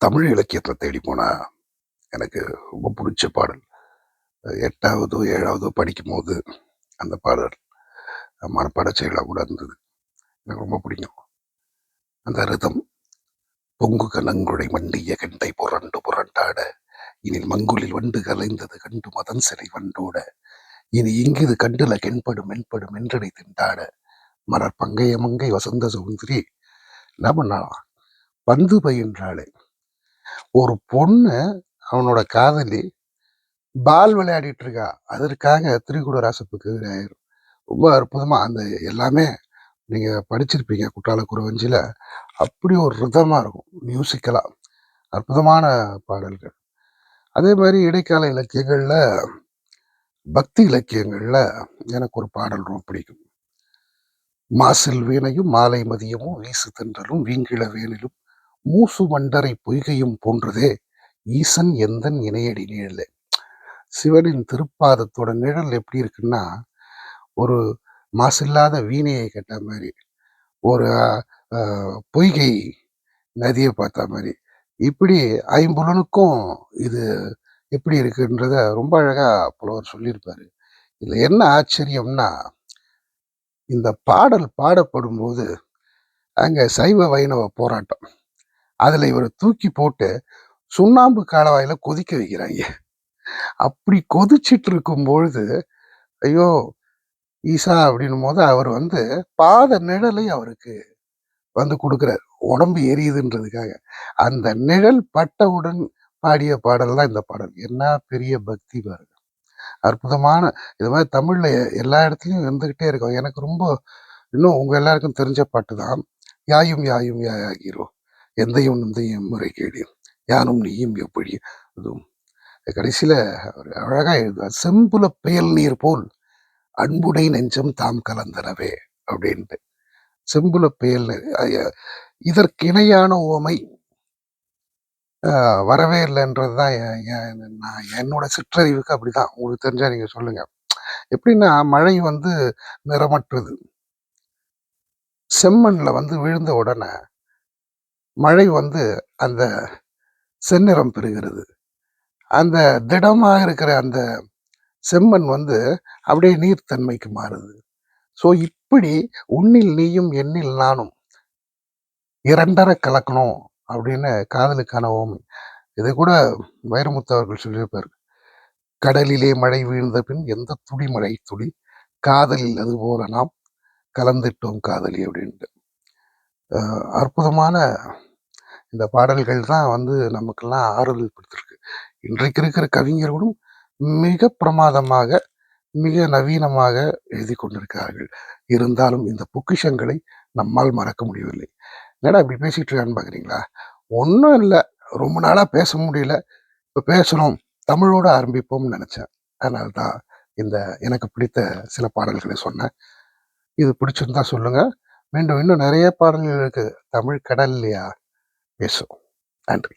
தமிழ் இலக்கியத்தில் தேடி போனா எனக்கு ரொம்ப பிடிச்ச பாடல். எட்டாவதோ ஏழாவதோ படிக்கும் போது அந்த பாடல் மனப்பாட செயலாக கூட இருந்தது. எனக்கு ரொம்ப பிடிக்கும். அந்த ரிதம் பொங்கு கலங்குடை மண்டிய கண்டை புரண்டு புரண்டாட இனில் மங்குலில் வண்டு கலைந்தது கண்டு மதன் சிலை வண்டோட இனி இங்கிது கண்டுல கெண்படும் மென்படும் என்றடை திண்டாட மலர் பங்கைய மங்கை வசந்த சுந்தரி என்ன பண்ணலாம் பந்து பயின்றாளே ஒரு பொண்ணு அவனோட காதலி பால் விளையாடிட்டு இருக்கா அதற்காக திரிகுட ராசப்புக்கு எதிராயிரும் ரொம்ப அற்புதமா அந்த எல்லாமே நீங்க படிச்சிருப்பீங்க குற்றால குறவஞ்சில அப்படி ஒரு ரிதமா இருக்கும் மியூசிக்கலாக அற்புதமான பாடல்கள். அதே மாதிரி இடைக்கால இலக்கியங்கள்ல பக்தி இலக்கியங்கள்ல எனக்கு ஒரு பாடல் ரொம்ப பிடிக்கும். மாசில் வீணையும் மாலை மதியமும் வீசு தென்றலும் வீங்கிழ வேனிலும் மூசு மண்டரை பொய்கையும் போன்றது. ஈசன் எந்தன் இணையடி நிழல் சிவனின் திருப்பாதத்தோட நிழல் எப்படி இருக்குன்னா ஒரு மாசில்லாத வீணையை கேட்ட மாதிரி ஒரு பொய்கை நதியை பார்த்த மாதிரி. இப்படி ஐம்புலனுக்கும் இது எப்படி இருக்குன்றத ரொம்ப அழகாக புலவர் சொல்லியிருப்பார். இதில் என்ன ஆச்சரியம்னா இந்த பாடல் பாடப்படும்போது அங்கே சைவ வைணவ போராட்டம். அதில் இவரை தூக்கி போட்டு சுண்ணாம்பு காலவாயில கொதிக்க வைக்கிறாங்க. அப்படி கொதிச்சிட்டு இருக்கும் பொழுது ஐயோ ஈசா அப்படின்னும் போது அவர் வந்து பாத நிழலை அவருக்கு வந்து கொடுக்குறாரு. உடம்பு எரியுதுன்றதுக்காக. அந்த நிழல் பட்டவுடன் பாடிய பாடல் தான் இந்த பாடல். என்ன பெரிய பக்தி பாருங்க. அற்புதமான இது மாதிரி தமிழில் எல்லா இடத்துலையும் இருந்துக்கிட்டே இருக்கும். எனக்கு ரொம்ப இன்னும் உங்கள் எல்லாருக்கும் தெரிஞ்ச பாட்டு தான் யாயும் யாயும் யாயாகிறோ எந்தையும் நந்தையும் முறை யானும் நீயும் எப்படி? அதுவும் கடைசியில் அவர் அழகா எழுதுவார் செம்புல பெயல் நீர் போல் அன்புடை நெஞ்சம் தாம் கலந்தனவே அப்படின்ட்டு. செம்புல பெயல் நீர். அஹ் உவமை வரவே இல்லைன்றது தான் நான் என்னோட சிற்றறிவுக்கு அப்படிதான். உங்களுக்கு தெரிஞ்சா நீங்க சொல்லுங்க. எப்படின்னா மழை வந்து நிறமற்றது. செம்மண்ல வந்து விழுந்த உடனே மழை வந்து அந்த செந்நிறம் பெறுகிறது. அந்த திடமாக இருக்கிற அந்த செம்மண் வந்து அப்படியே நீர்த்தன்மைக்கு மாறுது. ஸோ இப்படி உன்னில் நீயும் எண்ணில் நானும் இரண்டரை கலக்கணும் அப்படின்னு காதலுக்கான ஓமை. இது கூட வைரமுத்து அவர்கள் சொல்லியிருப்பார். கடலிலே மழை வீழ்ந்த பின் எந்த துளி மழை துளி? காதலில் அது போல நாம் கலந்துட்டோம் காதலி அப்படின்ட்டு. அற்புதமான இந்த பாடல்கள் தான் வந்து நமக்கெல்லாம் ஆறுதல் கொடுத்துருக்கு. இன்றைக்கு இருக்கிற கவிஞர்களும் மிக பிரமாதமாக மிக நவீனமாக எழுதி கொண்டிருக்கிறார்கள். இருந்தாலும் இந்த பொக்கிஷங்களை நம்மால் மறக்க முடியவில்லை. என்னடா இப்படி பேசிட்டு இருக்கான்னு பாக்குறீங்களா? ஒன்றும் இல்லை. ரொம்ப நாளாக பேச முடியல. இப்போ பேசணும் தமிழோடு ஆரம்பிப்போம்னு நினச்சேன். அதனால தான் இந்த எனக்கு பிடித்த சில பாடல்களை சொன்னேன். இது பிடிச்சிருந்தா சொல்லுங்கள் மீண்டும் இன்னும் நிறைய பாடல்கள் இருக்குது தமிழ் கடல் இல்லையா? பேசும் நன்றி.